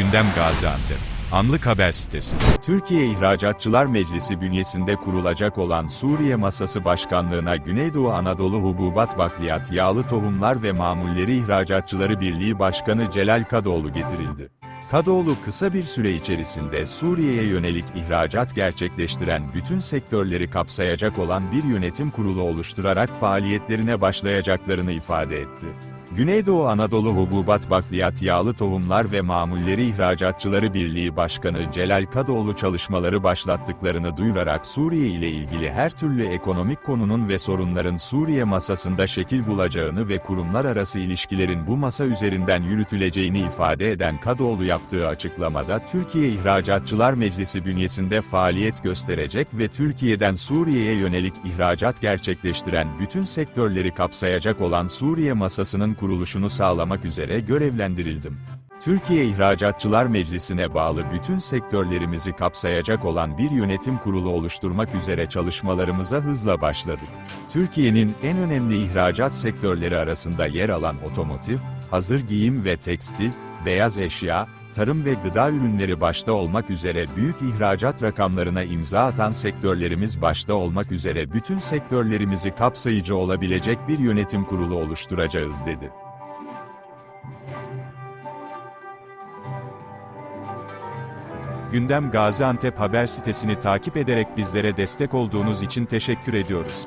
Gündem Gaziantep. Anlık Haber Sitesi. Türkiye İhracatçılar Meclisi bünyesinde kurulacak olan Suriye Masası Başkanlığına Güneydoğu Anadolu Hububat Bakliyat Yağlı Tohumlar ve Mamulleri İhracatçıları Birliği Başkanı Celal Kadıoğlu getirildi. Kadıoğlu kısa bir süre içerisinde Suriye'ye yönelik ihracat gerçekleştiren bütün sektörleri kapsayacak olan bir yönetim kurulu oluşturarak faaliyetlerine başlayacaklarını ifade etti. Güneydoğu Anadolu Hububat Bakliyat Yağlı Tohumlar ve Mamulleri İhracatçıları Birliği Başkanı Celal Kadıoğlu çalışmaları başlattıklarını duyurarak Suriye ile ilgili her türlü ekonomik konunun ve sorunların Suriye masasında şekil bulacağını ve kurumlar arası ilişkilerin bu masa üzerinden yürütüleceğini ifade eden Kadıoğlu yaptığı açıklamada Türkiye İhracatçılar Meclisi bünyesinde faaliyet gösterecek ve Türkiye'den Suriye'ye yönelik ihracat gerçekleştiren bütün sektörleri kapsayacak olan Suriye masasının kuruluşunu sağlamak üzere görevlendirildim. Türkiye İhracatçılar Meclisi'ne bağlı bütün sektörlerimizi kapsayacak olan bir yönetim kurulu oluşturmak üzere çalışmalarımıza hızla başladık. Türkiye'nin en önemli ihracat sektörleri arasında yer alan otomotiv, hazır giyim ve tekstil, beyaz eşya, tarım ve gıda ürünleri başta olmak üzere büyük ihracat rakamlarına imza atan sektörlerimiz başta olmak üzere bütün sektörlerimizi kapsayıcı olabilecek bir yönetim kurulu oluşturacağız dedi. Gündem Gaziantep Haber Sitesini takip ederek bizlere destek olduğunuz için teşekkür ediyoruz.